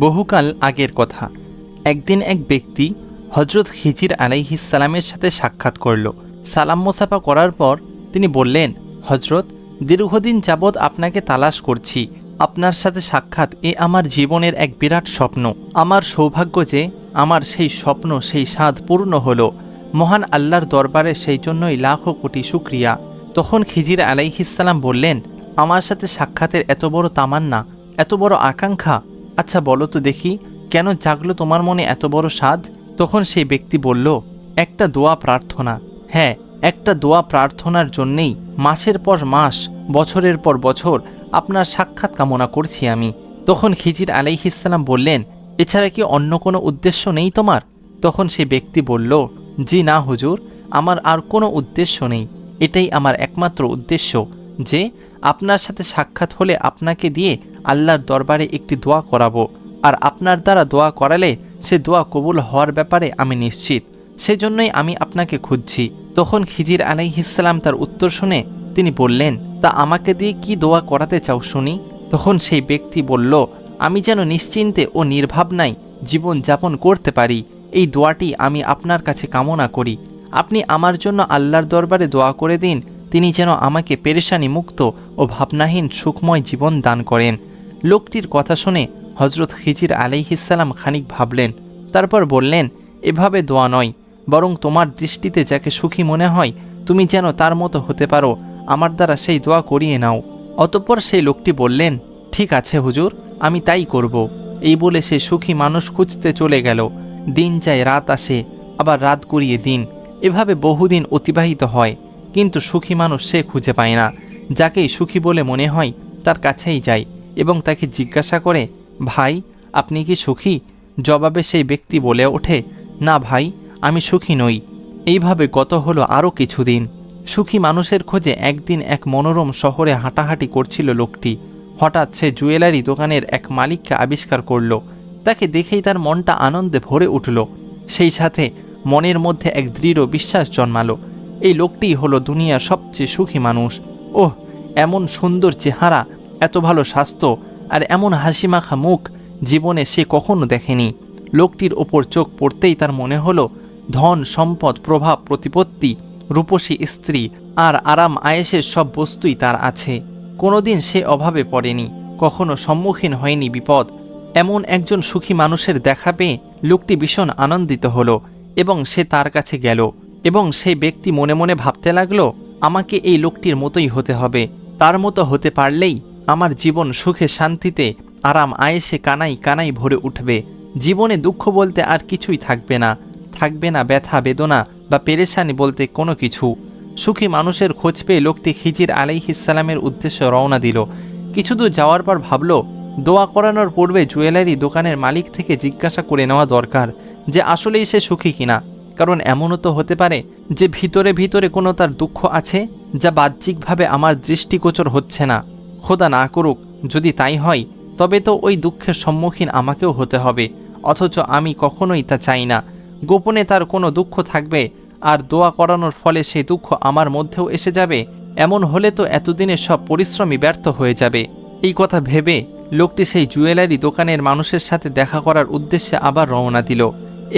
বহুকাল আগের কথা। একদিন এক ব্যক্তি হজরত খিজির আলাইহিসালামের সাথে সাক্ষাৎ করল। সালাম মোসাফা করার পর তিনি বললেন হজরত দীর্ঘদিন যাবৎ আপনাকে তালাশ করছি। আপনার সাথে সাক্ষাৎ এ আমার জীবনের এক বিরাট স্বপ্ন। আমার সৌভাগ্য যে আমার সেই স্বপ্ন, সেই স্বাদ পূর্ণ হলো। মহান আল্লাহর দরবারে সেই জন্যই লাখো কোটি শুক্রিয়া। তখন খিজির আলাইহিসাল্লাম বললেন, আমার সাথে সাক্ষাতের এত বড় তামান্না, এত বড় আকাঙ্ক্ষা আচ্ছা বলো তো দেখি, কেন জাগলো তোমার মনে এত বড় স্বাদ? তখন সেই ব্যক্তি বলল, একটা দোয়া প্রার্থনা। হ্যাঁ একটা দোয়া প্রার্থনার জন্যেই মাসের পর মাস, বছরের পর বছর আপনার সাক্ষাৎ কামনা করছি আমি। তখন খিজির আলাইহিসাল্লাম বললেন, এছাড়া কি অন্য কোনো উদ্দেশ্য নেই তোমার? তখন সে ব্যক্তি বলল, জি না হুজুর, আমার আর কোনো উদ্দেশ্য নেই। এটাই আমার একমাত্র উদ্দেশ্য যে আপনার সাথে সাক্ষাৎ হলে আপনাকে দিয়ে আল্লাহর দরবারে একটি দোয়া করাবো। আর আপনার দ্বারা দোয়া করালে সে দোয়া কবুল হওয়ার ব্যাপারে আমি নিশ্চিত। সেজন্যই আমি আপনাকে খুঁজছি। তখন খিজির আলাইহিসাল্লাম তার উত্তর শুনে তিনি বললেন, তা আমাকে দিয়ে কি দোয়া করাতে চাও শুনি? তখন সেই ব্যক্তি বলল, আমি যেন নিশ্চিন্তে ও নির্ভাবনায় জীবন যাপন করতে পারি। এই দোয়াটি আমি আপনার কাছে কামনা করি। আপনি আমার জন্য আল্লাহর দরবারে দোয়া করে দিন। তিনি যেন আমাকে পেরেশানি মুক্ত ও ভাবনাহীন সুখময় জীবন দান করেন। লোকটির কথা শুনে হজরত খিজির আলাইহিসাল্লাম খানিক ভাবলেন, তারপর বললেন, এভাবে দোয়া নয়, বরং তোমার দৃষ্টিতে যাকে সুখী মনে হয়, তুমি যেন তার মতো হতে পারো, আমার দ্বারা সেই দোয়া করিয়ে নাও। অতঃপর সেই লোকটি বললেন, ঠিক আছে হুজুর, আমি তাই করব। এই বলে সে সুখী মানুষ খুঁজতে চলে গেল। দিন যায়, রাত আসে, আবার রাত করিয়ে দিন। এভাবে বহুদিন অতিবাহিত হয়, কিন্তু সুখী মানুষ সে খুঁজে পায় না। যাকেই সুখী বলে মনে হয়, তার কাছেই যায়। এবং তাকে জিজ্ঞাসা করে, ভাই, আপনি কি সুখী? জবাবে সেই ব্যক্তি বলে ওঠে, না ভাই, আমি সুখী নই। এইভাবে গত হলো আরও কিছুদিন। সুখী মানুষের খোঁজে একদিন এক মনোরম শহরে হাঁটাহাঁটি করছিল লোকটি। হঠাৎ সে জুয়েলারি দোকানের এক মালিককে আবিষ্কার করল। তাকে দেখেই তার মনটা আনন্দে ভরে উঠল। সেই সাথে মনের মধ্যে এক দৃঢ় বিশ্বাস জন্মালো। এই লোকটিই হলো দুনিয়ার সবচেয়ে সুখী মানুষ। ওহ, এমন সুন্দর চেহারা এত ভালো স্বাস্থ্য আর এমন হাসিমাখা মুখ জীবনে সে কখনো দেখেনি। লোকটির ওপর চোখ পড়তেই তার মনে হলো ধন, সম্পদ, প্রভাব, প্রতিপত্তি, রূপসী স্ত্রী আর আরাম আয়েসের সব বস্তুই তার আছে। কোনোদিন সে অভাবে পড়েনি, কখনো সম্মুখীন হয়নি বিপদ। এমন একজন সুখী মানুষের দেখা পেয়ে লোকটি ভীষণ আনন্দিত হলো এবং সে তার কাছে গেল এবং সেই ব্যক্তি মনে মনে ভাবতে লাগল, আমাকে এই লোকটির মতোই হতে হবে। তার মতো হতে পারলেই আমার জীবন সুখে শান্তিতে, আরাম আয়েসে কানাই কানাই ভরে উঠবে। জীবনে দুঃখ বলতে আর কিছুই থাকবে না। থাকবে না ব্যথা, বেদনা বা পেরেশানি বলতে কোনো কিছু। সুখী মানুষের খোঁজ পেয়ে লোকটি খিজির আলাইহিসালামের উদ্দেশ্যে রওনা দিল। কিছু দূর যাওয়ার পর ভাবল, দোয়া করানোর পূর্বে জুয়েলারি দোকানের মালিক থেকে জিজ্ঞাসা করে নেওয়া দরকার যে আসলেই সে সুখী কিনা। কারণ এমনও তো হতে পারে যে ভিতরে ভিতরে কোনো তার দুঃখ আছে, যা বাহ্যিকভাবে আমার দৃষ্টিগোচর হচ্ছে না। খোদা না করুক, যদি তাই হয়, তবে তো ওই দুঃখের সম্মুখীন আমাকেও হতে হবে, অথচ আমি কখনোই তা চাই না। গোপনে তার কোনো দুঃখ থাকবে, আর দোয়া করানোর ফলে সেই দুঃখ আমার মধ্যেও এসে যাবে। এমন হলে তো এতদিনের সব পরিশ্রমই ব্যর্থ হয়ে যাবে। এই কথা ভেবে লোকটি সেই জুয়েলারি দোকানের মানুষের সাথে দেখা করার উদ্দেশ্যে আবার রওনা দিল,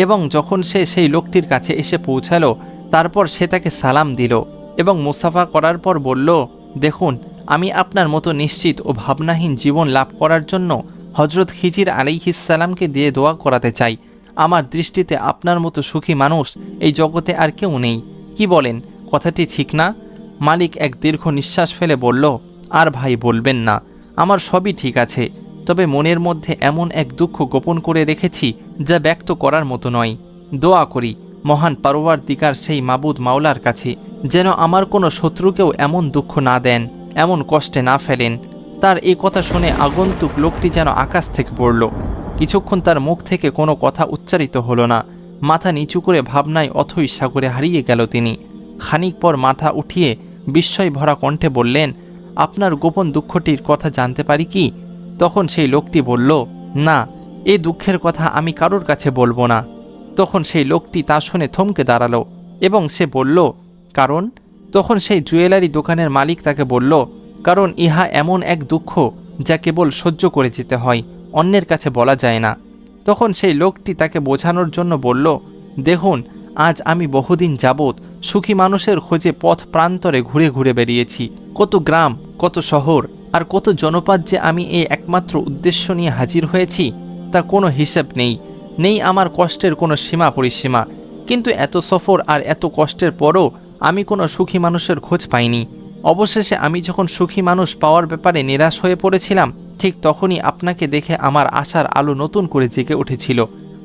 এবং যখন সে সেই লোকটির কাছে এসে পৌঁছালো, তারপর সে তাকে সালাম দিল, এবং মুসাফা করার পর বলল দেখুন, আমি আপনার মতো নিশ্চিত ও ভাবনাহীন জীবন লাভ করার জন্য হজরত খিজির আলিহিসাল্লামকে দিয়ে দোয়া করাতে চাই। আমার দৃষ্টিতে আপনার মতো সুখী মানুষ এই জগতে আর কেউ নেই। কি বলেন? কথাটি ঠিক না? মালিক এক দীর্ঘ নিঃশ্বাস ফেলে বলল, আর ভাই, বলবেন না। আমার সবই ঠিক আছে। তবে মনের মধ্যে এমন এক দুঃখ গোপন করে রেখেছি যা ব্যক্ত করার মতো নয়। দোয়া করি। মহান পারোয়ার দিকার সেই মাবুদ মাওলার কাছে, যেন আমার কোনো শত্রুকেও এমন দুঃখ না দেন, এমন কষ্টে না ফেলেন। তার এই কথা শুনে আগন্তুক লোকটি যেন আকাশ থেকে পড়ল। কিছুক্ষণ তার মুখ থেকে কোনো কথা উচ্চারিত হলো না। মাথা নিচু করে ভাবনায় অথই সাগরে হারিয়ে গেল তিনি। খানিক পর মাথা উঠিয়ে বিস্ময় ভরা কণ্ঠে বললেন, আপনার গোপন দুঃখটির কথা জানতে পারি কি? তখন সেই লোকটি বলল, না, এ দুঃখের কথা আমি কারোর কাছে বলব না। তখন সেই লোকটি তা শুনে থমকে দাঁড়াল এবং সে বলল, কারণ? তখন সেই জুয়েলারি দোকানের মালিক তাকে বলল, কারণ ইহা এমন এক দুঃখ যা কেবল সহ্য করে যেতে হয়, অন্যের কাছে বলা যায় না। তখন সেই লোকটি তাকে বোঝানোর জন্য বলল, দেখুন, আজ আমি বহুদিন যাবৎ সুখী মানুষের খোঁজে পথ প্রান্তরে ঘুরে ঘুরে বেরিয়েছি। কত গ্রাম, কত শহর আর কত জনপদ যে আমি এই একমাত্র উদ্দেশ্য নিয়ে হাজির হয়েছি, তা কোনো হিসেব নেই। নেই আমার কষ্টের কোনো সীমা পরিসীমা। কিন্তু এত সফর আর এত কষ্টের পরও আমি কোনো সুখী মানুষের খোঁজ পাইনি। অবশেষে আমি যখন সুখী মানুষ পাওয়ার ব্যাপারে নিরাশ হয়ে পড়েছিলাম, ঠিক তখনই আপনাকে দেখে আমার আশার আলো নতুন করে জেগে উঠেছিল।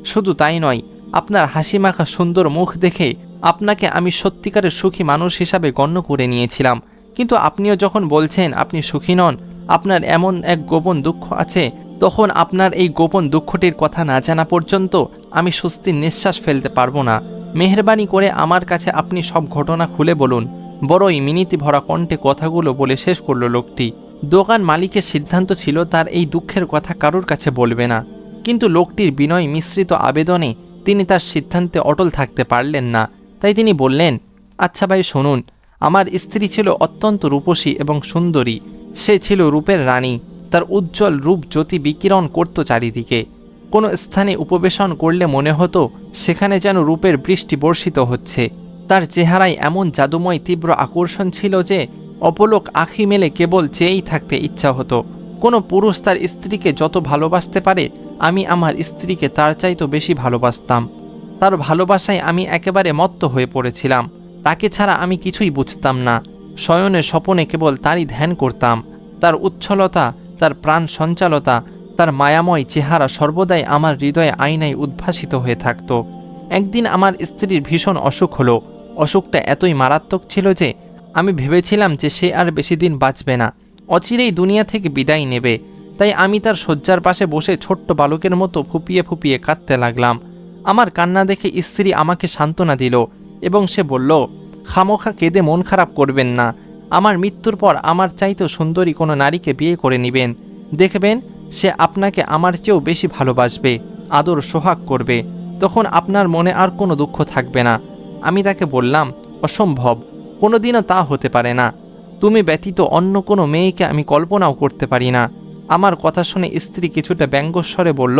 শুধু তাই নয়, আপনার হাসি মাখা সুন্দর মুখ দেখে আপনাকে আমি সত্যিকারের সুখী মানুষ হিসাবে গণ্য করে নিয়েছিলাম। কিন্তু আপনিও যখন বলছেন আপনি সুখী নন, আপনার এমন এক গোপন দুঃখ আছে তখন আপনার এই গোপন দুঃখটির কথা না জানা পর্যন্ত আমি স্বস্তির নিঃশ্বাস ফেলতে পারব না। মেহরবানি করে আমার কাছে আপনি সব ঘটনা খুলে বলুন। বড়ই মিনিতি ভরা কণ্ঠে কথাগুলো বলে শেষ করল লোকটি। দোকান মালিকের সিদ্ধান্ত ছিল তার এই দুঃখের কথা কারোর কাছে বলবে না। কিন্তু লোকটির বিনয় মিশ্রিত আবেদনে তিনি তার সিদ্ধান্তে অটল থাকতে পারলেন না। তাই তিনি বললেন আচ্ছা ভাই, শুনুন। আমার স্ত্রী ছিল অত্যন্ত রূপসী এবং সুন্দরী। সে ছিল রূপের রানী। তার উজ্জ্বল রূপ জ্যোতি বিকিরণ করত চারিদিকে। কোনো স্থানে উপবেশন করলে মনে হতো সেখানে যেন রূপের বৃষ্টি বর্ষিত হচ্ছে। তার চেহারায় এমন জাদুময় তীব্র আকর্ষণ ছিল যে অপলোক আখি মেলে কেবল চেয়েই থাকতে ইচ্ছা হতো। কোনো পুরুষ তার স্ত্রীকে যত ভালোবাসতে পারে, আমি আমার স্ত্রীকে তার চাইতো বেশি ভালোবাসতাম। তার ভালোবাসায় আমি একেবারে মত্ত হয়ে পড়েছিলাম। তাকে ছাড়া আমি কিছুই বুঝতাম না। শয়নে স্বপনে কেবল তারই ধ্যান করতাম। তার উচ্ছলতা তার প্রাণ সঞ্চালতা, তার মায়াময় চেহারা সর্বদাই আমার হৃদয়ে আয়নায় উদ্ভাসিত হয়ে থাকত। একদিন আমার স্ত্রীর ভীষণ অসুখ হলো। অসুখটা এতই মারাত্মক ছিল যে আমি ভেবেছিলাম যে সে আর বেশি দিন বাঁচবে না। অচিরেই দুনিয়া থেকে বিদায় নেবে। তাই আমি তার শয্যার পাশে বসে ছোট্ট বালকের মতো ফুপিয়ে ফুপিয়ে কাঁদতে লাগলাম। আমার কান্না দেখে স্ত্রী আমাকে সান্ত্বনা দিল এবং সে বলল, খামোখা কেঁদে মন খারাপ করবেন না। আমার মৃত্যুর পর আমার চাইতো সুন্দরী কোনো নারীকে বিয়ে করে নেবেন। দেখবেন, সে আপনাকে আমার চেয়েও বেশি ভালোবাসবে, আদর, সোহাগ করবে। তখন আপনার মনে আর কোনো দুঃখ থাকবে না। আমি তাকে বললাম, অসম্ভব, কোনোদিনও তা হতে পারে না। তুমি ব্যতীত অন্য কোনো মেয়েকে আমি কল্পনাও করতে পারি না। আমার কথা শুনে স্ত্রী কিছুটা ব্যঙ্গস্বরে বলল,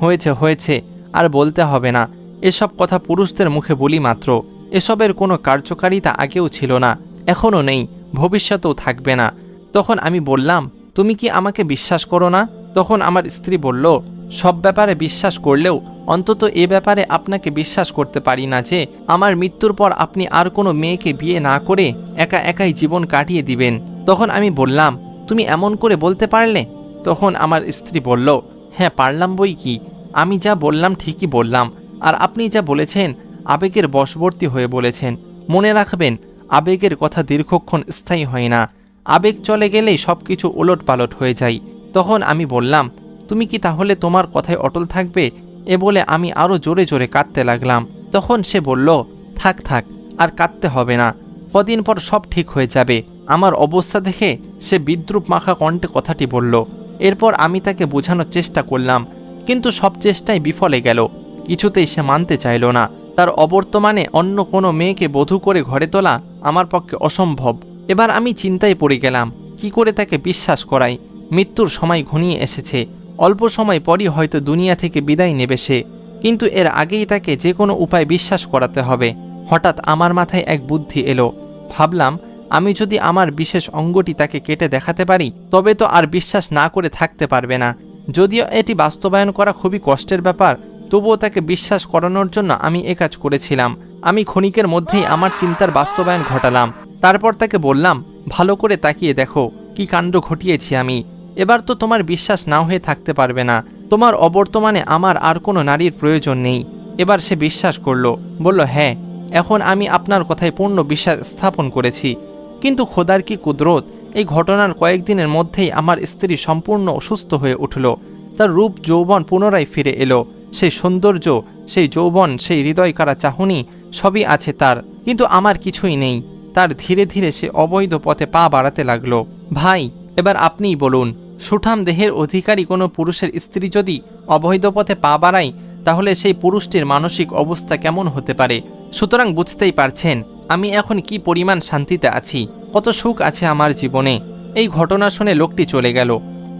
হয়েছে হয়েছে, আর বলতে হবে না। এসব কথা পুরুষদের মুখে বলি মাত্র। এসবের কোনো কার্যকারিতা আগেও ছিল না, এখনও নেই। ভবিষ্যতেও থাকবে না। তখন আমি বললাম, তুমি কি আমাকে বিশ্বাস করো না? তখন আমার স্ত্রী বলল, সব ব্যাপারে বিশ্বাস করলেও অন্তত এ ব্যাপারে আপনাকে বিশ্বাস করতে পারি না যে, আমার মৃত্যুর পর আপনি আর কোনো মেয়েকে বিয়ে না করে একা একাই জীবন কাটিয়ে দিবেন। তখন আমি বললাম, তুমি এমন করে বলতে পারলে? তখন আমার স্ত্রী বলল হ্যাঁ পারলাম বই কি? আমি যা বললাম ঠিকই বললাম। আর আপনি যা বলেছেন, আবেগের বশবর্তী হয়ে বলেছেন। মনে রাখবেন আবেগের কথা দীর্ঘক্ষণ স্থায়ী হয় না। আবেগ চলে গেলেই সব কিছু ওলট পালট হয়ে যায়। তখন আমি বললাম, তুমি কি তাহলে তোমার কথায় অটল থাকবে? এ বলে আমি আরও জোরে জোরে কাঁদতে লাগলাম। তখন সে বলল, থাক থাক, আর কাঁদতে হবে না। কদিন পর সব ঠিক হয়ে যাবে। আমার অবস্থা দেখে সে বিদ্রুপ মাখা কণ্ঠে কথাটি বলল। এরপর আমি তাকে বোঝানোর চেষ্টা করলাম, কিন্তু সব চেষ্টাই বিফলে গেল। কিছুতেই সে মানতে চাইল না। তার অবর্তমানে অন্য কোনো মেয়েকে বধূ করে ঘরে তোলা আমার পক্ষে অসম্ভব। এবার আমি চিন্তায় পড়ে গেলাম, কি করে তাকে বিশ্বাস করাই? মৃত্যুর সময় ঘনিয়ে এসেছে। অল্প সময় পরই হয়তো দুনিয়া থেকে বিদায় নেবে সে। কিন্তু এর আগেই তাকে যে কোনো উপায় বিশ্বাস করাতে হবে। হঠাৎ আমার মাথায় এক বুদ্ধি এলো। ভাবলাম, আমি যদি আমার বিশেষ অঙ্গটি তাকে কেটে দেখাতে পারি, তবে তো আর বিশ্বাস না করে থাকতে পারবে না। যদিও এটি বাস্তবায়ন করা খুবই কষ্টের ব্যাপার তবুও তাকে বিশ্বাস করানোর জন্য আমি এ কাজ করেছিলাম। আমি ক্ষণিকের মধ্যেই আমার চিন্তার বাস্তবায়ন ঘটালাম। তারপর তাকে বললাম, ভালো করে তাকিয়ে দেখো, কি কাণ্ড ঘটিয়েছি আমি। এবার তো তোমার বিশ্বাস না হয়ে থাকতে পারবে না। তোমার অবর্তমানে আমার আর কোনো নারীর প্রয়োজন নেই। এবার সে বিশ্বাস করল, বলল হ্যাঁ এখন আমি আপনার কথায় পূর্ণ বিশ্বাস স্থাপন করেছি। কিন্তু খোদার কি কুদরত? এই ঘটনার কয়েকদিনের মধ্যেই আমার স্ত্রী সম্পূর্ণ অসুস্থ হয়ে উঠল। তার রূপ যৌবন পুনরায় ফিরে এলো। সেই সৌন্দর্য, সেই যৌবন, সেই হৃদয়কারা চাহনি সবই আছে তার। কিন্তু আমার কিছুই নেই। তার ধীরে ধীরে সে অবৈধ পথে পা বাড়াতে লাগল। ভাই, এবার আপনিই বলুন, সুঠাম দেহের অধিকারী কোনো পুরুষের স্ত্রী যদি অবৈধ পথে পা বাড়ায়, তাহলে সেই পুরুষটির মানসিক অবস্থা কেমন হতে পারে? সুতরাং বুঝতেই পারছেন, আমি এখন কি পরিমাণ শান্তিতে আছি, কত সুখ আছে আমার জীবনে। এই ঘটনা শুনে লোকটি চলে গেল।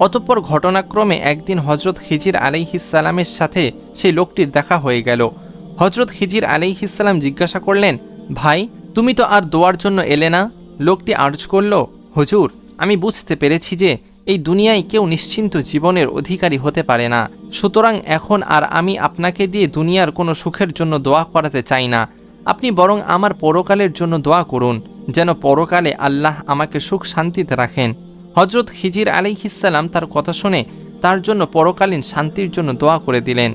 অতঃপর ঘটনাক্রমে একদিন হজরত খিজির আলাইহিসালামের সাথে সেই লোকটির দেখা হয়ে গেল। হজরত খিজির আলাইহিসাল্লাম জিজ্ঞাসা করলেন, ভাই, তুমি তো আর দোয়ার জন্য এলে না? লোকটি আর্জ করল, হুজুর, আমি বুঝতে পেরেছি যে এই দুনিয়ায় কেউ নিশ্চিন্ত জীবনের অধিকারী হতে পারে না। সুতরাং এখন আর আমি আপনাকে দিয়ে দুনিয়ার কোনো সুখের জন্য দোয়া করাতে চাই না। আপনি বরং আমার পরকালের জন্য দোয়া করুন, যেন পরকালে আল্লাহ আমাকে সুখ শান্তিতে রাখেন। হজরত খিজির আলী হিসালাম তার কথা শুনে তার জন্য পরকালীন শান্তির জন্য দোয়া করে দিলেন।